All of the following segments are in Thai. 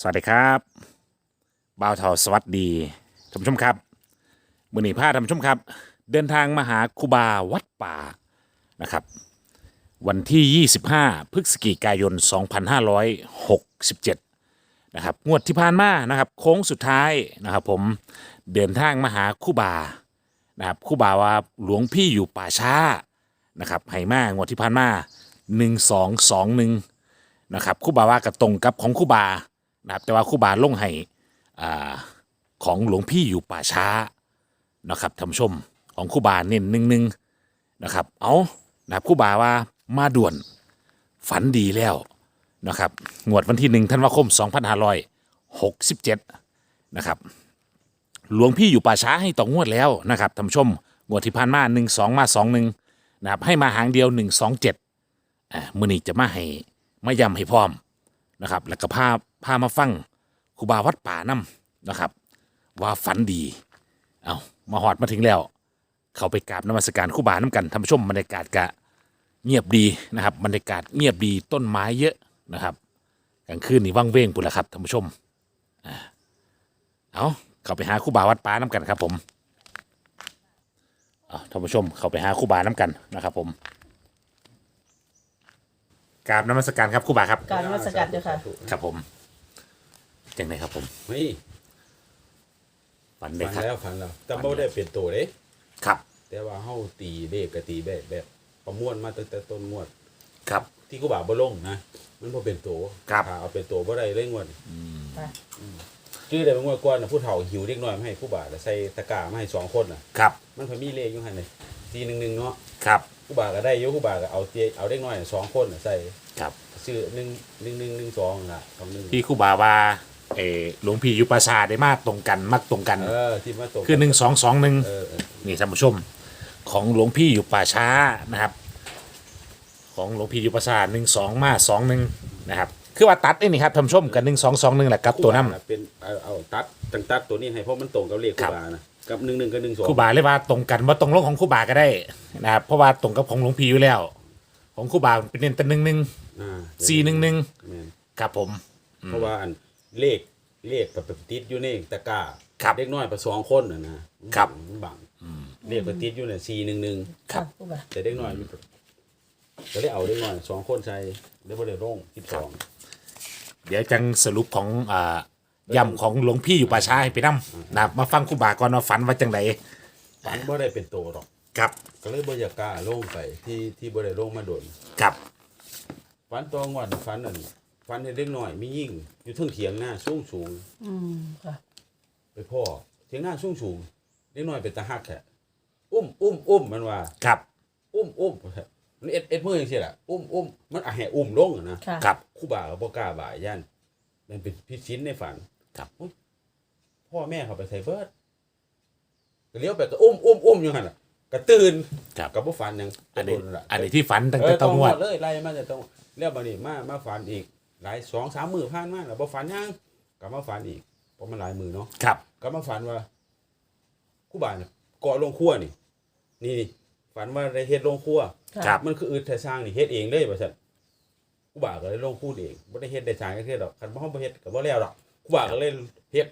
สวัสดีครับบ่าวเทาสวัสดีท่านผู้ชมครับมือหนีพาท่านผู้ชมครับ เดินทางมาหาครูบาวัดป่านะครับ วันที่ 25 พฤศจิกายน 2567 นะครับงวดที่ผ่านมานะครับ โค้งสุดท้ายนะครับ ผมเดินทางมาหาครูบานะครับครูบาว่าหลวงพี่อยู่ป่าช้านะครับให้มางวดที่ผ่านมา 1221 นะครับครู่บาว่ากับตรงกับของครู่บา นะครับแต่ว่าครู่บาลงให้อ่าของหลวงพี่อยู่ป่าช้านะครับท่านผู้ชมของครู่บาเน้นหนึ่งหนึ่งนะครับ เอานะครับครู่บาว่ามาด่วนฝันดีแล้วนะครับงวดวันที่หนึ่งธันวาคม 2567 นะครับ หลวงพี่อยู่ป่าช้าให้ต่องวดแล้วนะครับท่านผู้ชมงวดที่ผ่านมา 1 2 มา 2 1นะครับให้มาหางเดียว 1 2 7อ่ามือนี้จะมาให้มาย้ำให้พร้อม นะครับ แล้วก็พาพามาฟังครูบาวัดป่านํนะครับ ว่าฝันดี เอามาหอดมาถึงแล้ว เขาไปกราบนมัสการครูบาน้ำกันท่านผู้ชมบรรยากาศกะเงียบดีนะครับบรรยากาศเงียบดีต้นไม้เยอะนะครับกลางคืนนี่ว่างเว้งปุ่นละครับท่านผู้ชมอ่าเอาเขาไปหาครูบาวัดป่าน้ำกันครับผมเอาท่านผู้ชมเขาไปหาครูบาน้ำกันนะครับผม กราบนมัสการครับครูบาครับ การนมัสการเจ้าค่ะ ครับผมจังไงครับผมเฮ้ยฝันได้ฝันครับ แล้วฝันแล้วแต่บ่ได้เป็นตัวเด้ครับแต่ว่าเฮาตีเลขก็ตีแบบแบบประมวลมาตั้งแต่ต้นงวด ครับ ที่กูบ่าบ่ลงนะมันบ่เป็นตัวครับ ถ้าเอาเป็นตัวบ่ได้เลยงวดค่ะชื่อได้บางวดก่อนน่ะผู้เฒ่าหิวเด็กน้อยมาให้ผู้บ่าแล้วใส่ตะกร้ามาให้สองคนน่ะ ครับ มันพอมีเลขอยู่หั่นน่ะ ทีหนึงๆเนาะครับ ผู้บ่าก็ได้อยู่ผู้บ่าก็เอาเจเอาเด็กน้อยน่ะสองคนน่ะใส่ครับ ชื่อ1 1 1 1 2น่ะสองหนึ่งที่ครูบาว่าเออหลวงพี่อยุปราชาได้มากตรงกันมักตรงกัน เออที่มาตกคือหนึ่งสองสองหนึ่งเออเออนี่ท่านผู้ชม ของหลวงพี่อยู่ป่าช้านะครับ ของหลวงพี่อยู่ป่าช้าหนึ่งสองมาสองหนึ่งนะครับ คือว่าตัดไอ้นี่ครับท่านผู้ชมกับหนึ่งสองสองหนึ่งแหละกับตัวน้ครูบาะเป็นเอาเอาตัดตั้งตัดตัวนี้ให้เพราะมันตรงกับเลขคครัรูบบานะกับ1 1กับ1ำครู2บาเลยว่าตรงกันว่าตรงลงของครูบาก็ได้นะครับเพราะว่าตรงกับของหลวงพี่อยู่แล้ว ของครูบาเป็นเน้นแต่หนึ่งหนึ่งอ่าสี่หนึ่งหนึ่งแม่นครับผม เพราะว่าอันเลขเลขกับติดอยู่ในตะกร้าครับเด็กน้อยประสองคนน่ะนะครับมันบังเลขก็ติดอยู่เนี่ยสี่หนึ่งหนึ่งครับ ครูบาแต่เด็กน้อยมันก็ได้เอาเด็กน้อยสองคนใช้ได้บ่ได้ร่งที่สอง เดี๋ยวจังสรุปของอ่าย่ำของหลวงพี่อยู่ป่าช้าให้ไปนํนะครับมาฟังครูบาก่อนว่าฝันว่าจังไดฝันบ่ได้เป็นโตหรอกครับก็เลยบ่อยากกล้าลงไปที่ที่บ่ได้ลงมาโดนครับฝันตองวันฝันนั่นฝันให้เด็กน้อยมียิ่งอยู่เทึงเถียงหน้าสูงสูงอืมค่ะไปพ่อเถียงหน้าสูงสูงเด็กน้อยเป็นตาฮักแท้อุ้มอุ้มอุ้มมันว่าครับ อุ้มอุ้ม มันเอ็ดเอ็ดมือจังซี่ล่ะอุ้มอุ้มมันอะแห่อุ้มลงอะนะค่ะ ครับ ครู่บ่าก็บ่กล้าบ่ายย่านมันเป็นพิชินในฝันครับ อุ๊ยพ่อแม่เขาไปใส่เบิดก็เลี้ยวไปก็อุ้มอุ้มอุ้มอยู่หั่นน่ะก็ตื่นครับก็บ่ฝันหยังอันนี้โดล่ะ อันนี้ที่ฝันตั้งเอแต่อต้ต้อองงงวดเลยไล่มาแต่ต้องแล้วบัดนี้มามาฝันอีก หลาย2 3มื้อผ่านมาแล้วบ่ฝันหยังก็มาฝันอีกเพราะมันหลายมื้อเนาะครับก็มาฝันว่าครู่บ่าเนี่ยก่อโรงครัวนี่ นี่นี่ ฝันว่าได้เฮ็ดโรงครัวค่ะครั บ มันคืออึดแต่สร้างนี่เฮ็ดเองเลยว่าซั่นกูบ่าก็เลยลงพูดเองบ่ได้เฮ็ดได้สร้างก็คือดอกคันบ่เฮาบ่เฮ็ดก็บ่แล้วดอกกูบ่าก็เลยเฮ็ด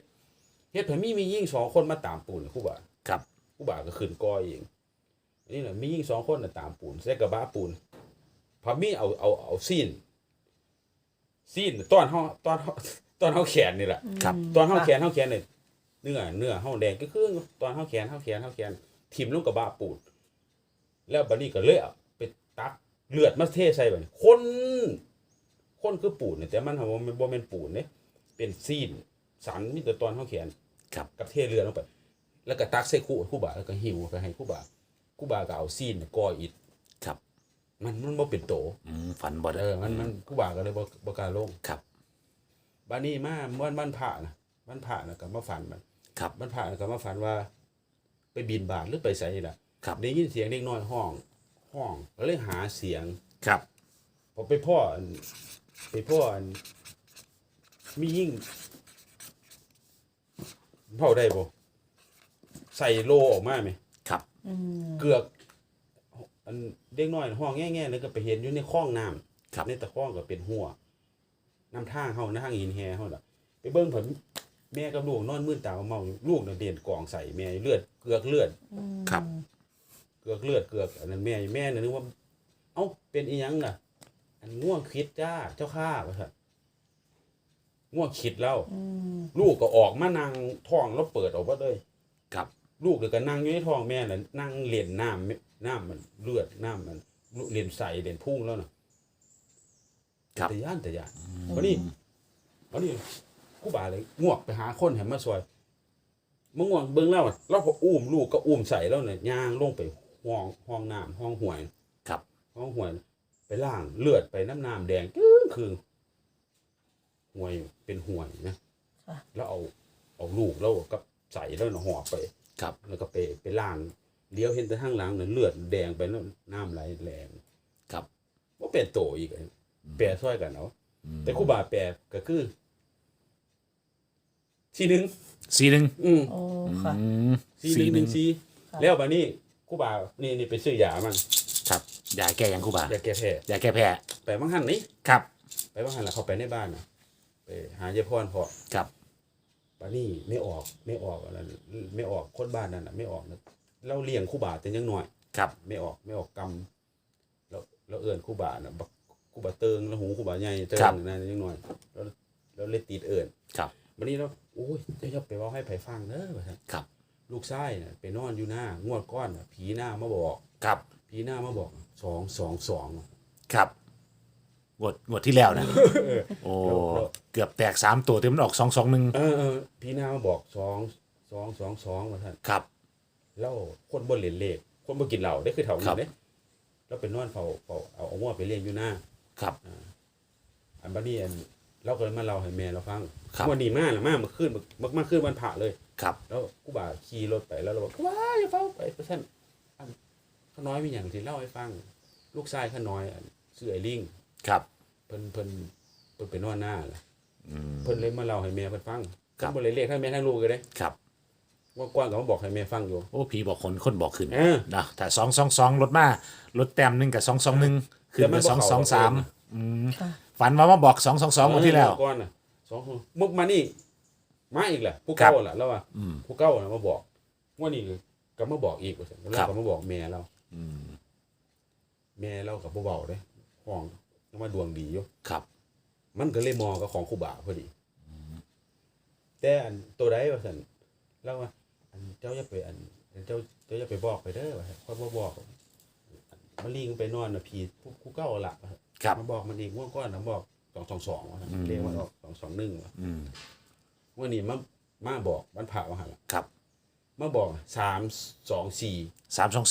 เฮ็ดให้มีมียิ่งสองคนมาตามปูนกูบ่าครับ กูบ่าก็ขึ้นก้อยเองนี่น่ะมียิ่งสองคนน่ะตามปูนใส่กระบะปูนพอมีเอาเอาเอาซีนซีนตอนเฮาตอนเฮาตอนเฮาแขนนี่แหละ ครับ ตอนเฮาแขนเฮาแขนเนี่ยเนื้อเนื้อเฮาแดงก็คือตอนเฮาแขนเฮาแขนเฮาแขนทิ่มลงกระบะปูน แล้วบัดนี้ก็เลยเอาไปตักเลือดมาเทใส่บัดนี้คนคนคือปูนเนี่ยแต่มันบ่แม่นบ่แม่นปูนเด้เป็นซีนสันมีแต่ตอนเฮาแขนครับกับเทเลือดลงไป แล้วก็ตักใส่คู่คู่บ่าแล้วก็หิวไปให้คู่บ่าคู่บ่าก็เอาซีนก่ออิฐครับ มันมันบ่เป็นโตอืมฝันบ่ได้เออมันมันคู่บ่าก็เลยบ่บ่กล้าลงครับบัดนี้มาวันวันพระนะวันพระนะก็มาฝันมันครับวันพระนะก็มาฝันว่า ไปบินบาตหรือไปไสนี่ล่ะ ครับได้ยินเสียงเด็กน้อยห้องห้องก็เลยหาเสียงครับ พอไปพ่ออันไปพ่ออันมียิ่งเผาได้บ่ใส่โลออกมาไหมครับ อืมเกือกอันเด็กน้อยห้องแง่ๆแล้วก็ไปเห็นอยู่ในคลองน้ำครับ ในตะคลองก็เป็นหัวน้ำทางเฮาน้ำทางหินแฮเฮาล่ะไปเบิ่งผลแม่กับลูกนอนมืดตาเมาอยู่ลูกน่ะเด่นกองใส่แม่เลือดเกลือกเลือดครับ เกลือกเลือดเกลือกอันนั้นแม่แม่น่ะนึกว่า เอ้าเป็นอีหยังน่ะ อันง่วงคิดจ้าเจ้าข้าว่าซั่นง่วงคิดแล้วลูกก็ออกมานั่งท้องแล้วเปิดออกมาเลย ครับลูกเดี๋ยวก็นั่งอยู่ในท้องแม่น่ะนั่งเลียนน้ำน้ำมันเลือดน้ำมันเลียนใส่เลียนพุ่งแล้วน่ะครับ แต่ย่านแต่ย่าน วันนี้วันนี้กูบาเลยงวกไปหาคนให้มาซอยมึงง่วงเบิ่งแล้วอะเราก็อุ้มลูกก็อุ้มใส่แล้วเนี่ยย่างลงไป ห้องห้องน้ำห้องห่วยครับ ห้องห่วย ไปล่างเลือดไปน้ำน้ำแดงจึ้งคือห่วยเป็นห่วยนะค่ะ แล้วเอาเอาลูกแล้วก็ใส่แล้วน่ะห่อไป ครับ แล้วก็ไปไปล่างเลี้ยวเห็นแต่ข้างหลังน่ะเลือดแดงไปแล้วน้ำไหลแรงครับ ว่าเป็นโตอีกอะแปรช่วยกันเอาอืมแต่ครูบาแปรก็คือสีหนึ่งสี่หนึ่งอืมโอ้ ค่ะ อืมสีหนึ่งหนึ่งสีค่ะ แล้วบัดนี้ ครูบานี่นี่ไปซื้อยามันครับยาแก้ยังครูบายาแก้แพ้ยาแก้แพ้ไปบางหันนี่ครับ ไปบางหันแล้วเขาไปในบ้านน่ะไปหายายพรพอครับบัดนี้ไม่ออกไม่ออกอะไรไม่ออกคนบ้านนั่นน่ะไม่ออกนะเราเลี้ยงครูบาแต่ยังหน่อยครับ ไม่ออกไม่ออกกรรมแล้วแล้วเอิญครู่บาน่ะบักครู่บาเติงแล้วหูครู่บาใหญ่เติงครับ นั่นนิดหน่อยแล้วแล้วเลยติดเอิญครับ วันนี้เราโอ้ยเจะยับไปเว่าให้ไผฟังเด้อว่าซั่นครับ ลูกชายน่ะไปนอนอยู่หน้างวดก้อนน่ะผีหน้ามาบอก ครับ ผีหน้ามาบอกสองสองสอง ครับงวดงวดที่แล้วนะ โอ้แล้วแล้วเกือบแตกสามตัวแต่มันออกสองสองหนึ่งเออเออผีหน้ามาบอกสองสองสองสองว่าท่านครับแล้วคนบ่เล่นเลขคนบ่กินเหล้าได้คือเท่าครันี้บเด้แล้วเป็นนอนเฝ้าเฝ้าเอาเอางวดไปเลี้ยงอยู่หน้า ครับ อันบัดนี้อัน เราก็เลยมาเล่าให้แม่เราฟังครับวันนี้มาละมาเมื่อคืนเมื่อเมื่อคืนวันพระเลย ครับ แล้วกูบ่าขี่รถไปแล้วเราบอกว้ายอย่าเฝ้าไปเพราะฉะนันอันข้าน้อยมีอย่างที่เล่าให้ฟัง ลูกชายข้าน้อยอันชื่อไอ้ลิงครับ เพิ่นเพิ่นเพิ่นไปนอนหน้าล่ะอืม เพิ่นเลยมาเล่าให้แม่เพิ่นฟังครับเพิ่นบ่เลยเรียกทั้งแม่ทั้งลูกเลยเด้ครับ ว่ากว้างก็มาบอกให้แม่ฟังอยู่ โอ้ผีบอกคนคนบอกขึ้นเออ นะถ้าสองสองสองลดมาลดแต้มหนึ่งกับสองสองหนึ่งขึ้นแต่มัมานบ่สองเข้าสองสามเอออืมค่ะ ฝันมาว่าบอกสองสองสองวันที่แล้วเออก่อนน่ะสองคนมุกมานี่มาอีกแหละผู้ครัเก่าบล่ะแล้วว่าอืม ผู้เก่าน่ะมาบอกว่านี่ก็มาบอกอีกว่าซั่นแล้วครับก็มาบอกแม่เรา อืมแม่เรากับเบาๆเด้ห้องมาดวงดีอยู่ครับ มันก็เลยมองกับของครูบาพอดี แต่อันตัวใดว่าซั่นเราว่าอันเจ้าอย่าไปอันเจ้าเจ้าอย่าไปบอกไปเด้อว่าซั่นค่อยบ่บอกมันลิงไปนอนน่ะผีผู้ผู้เก่าล่ะว่าซั่นครับมาบอกมันอีกง่วงก้อนน่ะบอก222ว่าซั่นอืม เรียกว่าออก221ว่าอืมวันนี้มามาบอกมันผ่าว่าหั่นล่ะครับมาบอก324สามสอง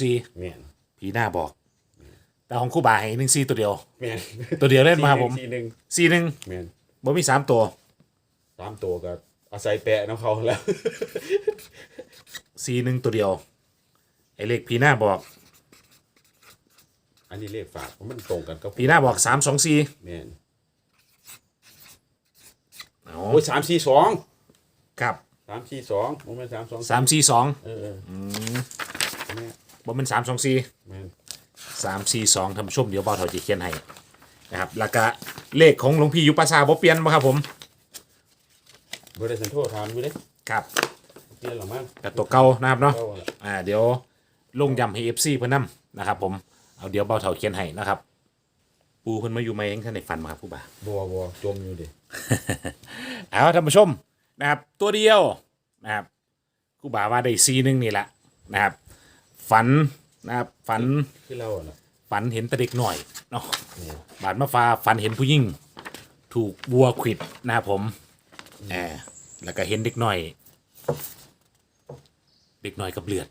สี่แม่นผีหน้าบอก แต่ของครู่บาให้หนึ่งสี่ตัวเดียว แม่นตัวเดียวเล่นมาครับผมทีหนึงสี่หนึ่งแม่นบ่มีสามตัวตามตัวก็อาศัยแปะน้ำเขาแล้ว สี่หนึ่งตัวเดียวไอเลขผีหน้าบอก อันนี้เลขฝากเพราะมันตรงกันกับผีหน้าบอกสามสองสี่แม่นเอาโอ้ยสามสี่สองครับสามสี่สองผมเป็นสามสองสามสี่สองเออเออแม่บ่เป็นสามสองสี่แม่นสามสี่สองท่านผู้ชมเดี๋ยวเบาเถาจะเขียนให้นะครับแล้วก็เลขของหลวงพี่อยู่ปราสาทบ่เปลี่ยนบ่ครับผมบริษัทโทษถามอยู่เด้ครับเปลี่ยนหรอมั้งกับตัวเก่านะครับเนาะเก้าล่ะอ่าเดี๋ยวลงยำให้เอฟซีเพิ่นนํนะครับผม เอาเดี๋ยวเบาเถาเขียนให้นะครับ ปูเพิ่นมาอยู่ไหมาเองท่านในฝันมาครับผู้บ่า บัวบัวจมอยู่ดิเอาท่านผู้ชมนะครับตัวเดียวนะครับผู้บ่าว่าได้ซีหนึงนี่แหละนะครับ ฝันนะครับฝันคือเราอะนะฝันเห็นแต่เด็กหน่อยเนาะนี่บาดมาฟ้าฝันเห็นผู้หญิงถูกวัวขวิดนะครับผมแอบแล้วก็เห็นเด็กหน่อย เด็กหน่อยกับเลือด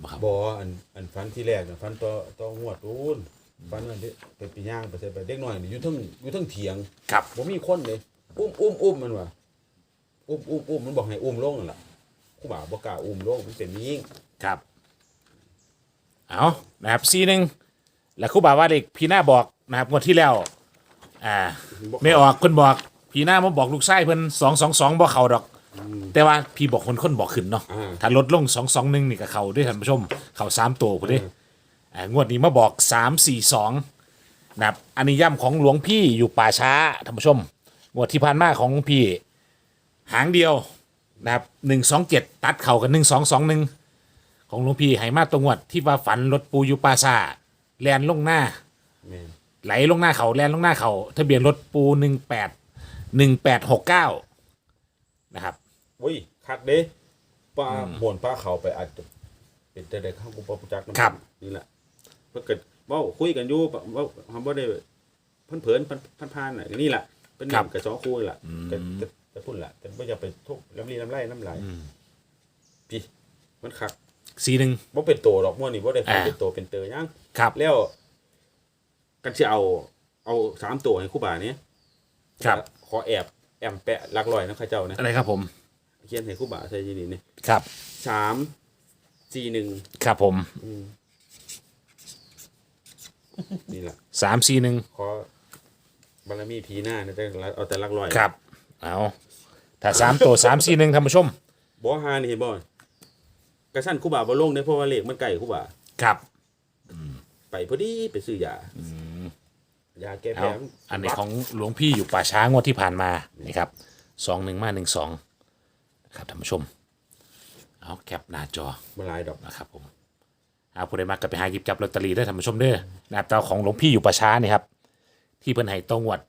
บ่ครับบัวอันอันฟันที่แรกน่ะฟันต่อต่อหัวดรูนฟันอันที่ไปปีย่างไปใส่ไปเด็กน้อยนี่อยู่เทั้งอยู่เทั้งเถียงครับ บ่มีคนเลยอุ้มอุ้มอุ้มมันว่ะอุ้มอุ้มอุ้มมันบอกให้อุ้มลงนั่นล่ะครูบาบ่กล้าอุ้มลงมันเป็นมียิ่งครับ เอานะครับซีหนึ่งแล้วครูบาว่าเด็กพี่หน้าบอกนะครับงวดที่แล้ว อ่า ไม่ออกคนบอก พี่หน้ามาบอกลูกไส้เพิ่นสองสองสองบอกเขาดอก แต่ว่าพี่บอกคนคนบอกขึ้นเนาะอ่าถ้าลดลงสองสองหนึ่งนี่กับเขาด้วยท่านผู้ชม เขาสามตัวพอดีอ่างวดนี้มาบอกสามสี่สองนะครับอันนี้ย่ำของหลวงพี่อยู่ป่าช้าท่านผู้ชมงวดที่ผ่านมาของหลวงพี่ หางเดียวนะครับหนึ่งสองเจ็ดตัดเข่ากันหนึ่งสองสองหนึ่งของหลวงพี่ไหมาตรงวดที่ว่าฝันรถปูอยูปราซาแลนลงหน้าแม่นไหลลงหน้าเขาแลนลงหน้าเขาทะเบียนรถปูหนึ่งแปดหนึ่งแปดหกเก้านะครับโอ้ยคักเด้ป้าบ่นป้าเขาไปอาจจะเป็นแต่ได้เข้ากูบ่รู้จักนำครับ นี่แหละเพิ่นก็เว้าคุยกันอยู่เว้าเฮาบ่ได้เพิ่นเผินๆพันๆน่ะนี่แหละเป็นครับกับสองคู่นี่ล่ะก็ก็ก็พุ่นล่ะแต่บ่อยากไปทุกข์ลำลีลำไรน้ำลายพี่มันคักสีหนึ่งบ่เป็นโตดอกม่วนนี่บ่ได้ฟังอ่า เป็นโตเป็นเตยหยัง ครับ แล้วกันสิเอาเอาสามตัวให้ครูบานี้ครับ ขอแอบแอมแปะหลักร้อยนะข้าเจ้านะอะไรครับผม เขียนให้ครูบาใส่ยี่นี่นี่ครับ สามสี่หนึ่งครับผมนี่แหละสามสี่หนึ่งขอบารมีผีหน้านะแต่ละเอาแต่หลักร้อยครับ เอาถ้าสามตัวสามสี่หนึ่งท่านผู้ชมบ่ฮานี่เห็นบ่กระชั้นครูบาบ่ลงเด้เพราะว่าเลขมันใกล้ครูบาครับไปพอดีไปซื้อยา ยาแก้เอาแพ้อันนี้ของหลวงพี่อยู่ป่าช้างวดที่ผ่านมานี่ครับสองหนึ่งมาหนึ่งสอง ครับท่านผู้ชม เอาแคปหน้าจอบ่หลายดอกนะครับผมเอาผู้ใดมากก็ไปหาหยิบจับลอตเตอรี่ได้ท่านผู้ชมเด้อนะครับเจ้าของหลวงพี่อยู่ป่าช้านี่ครับ ที่เพิ่นให้ตรงวด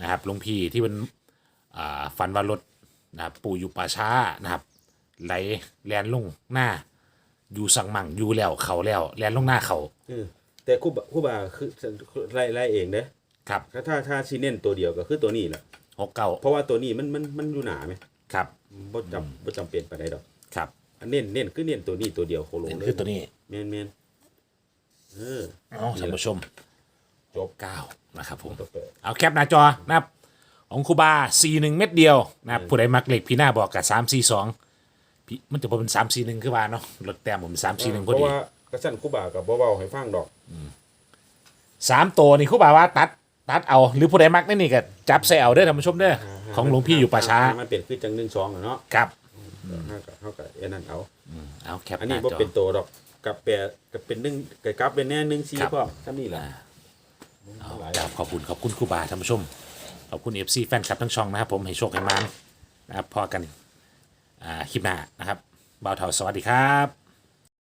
นะครับหลวงพี่ที่เป็นอ่าฝันว่ารถนะครับปู่อยู่ป่าช้านะครับ ไหลแลนลงหน้า อยู่สั่งมั่งอยู่แล้วเขาแล้วแลนลงหน้าเขาเออแต่ครูบาครูบาคือไล่ไล่เองเด้ครับถ้าถ้าถ้าซีเน้นตัวเดียวก็คือตัวนี้แหละหกเก้าเพราะว่าตัวนี้มันมันมันอยู่หนาไหมครับ บ่จำบ่จำเป็นไปได้ดอก ครับอันเน้นเน้นคือเน้นตัวนี้ตัวเดียวโคโลนี่เลยคือตัวนี้ แม่นแม่นเออเอาท่านผู้ชมจบเก้านะครับผม ตัวเปิดเอาแคปหน้าจอนะครับของครูบา4 1เม็ดเดียวนะครับผู้ใดมักเหล็กพี่หน้าบอกกับ3 4 2พี่มันจะเป็น3 4 1คือว่าเนาะลดแต้มผม3 4 1พเพอราะดีว่ากระชั้นครูบากับบ่เว้าให้ฟังดอกสามตัวนี่ครูบาว่าตัด ตัดเอาหรือผู้ใดมักนี่นี่ก็จับใส่เอาเด้อท่านผู้ชมเด้อของหลวงพี่อยู่ป่าช้ามันเป็นคือจัง1 2อะเนาะครับเฮาก็เฮาก็อันนั้นเอาเอาแคปอันหนี้น้าบ่จอ เป็นตัวดอกกับแปรกับเป็นหนึ่งกับกลับเป็นแน่หนึ่งซีครับ พร้อมซ้ำนี่แหละเอาครับขอบคุณขอบคุณครูบาท่านผู้ชม ขอบคุณ FC แฟนคลับทั้งช่องนะครับผมให้โชคให้มานนะครับพอกันอ่าคลิปหน้านะครับบ่าวเทาสวัสดีครับ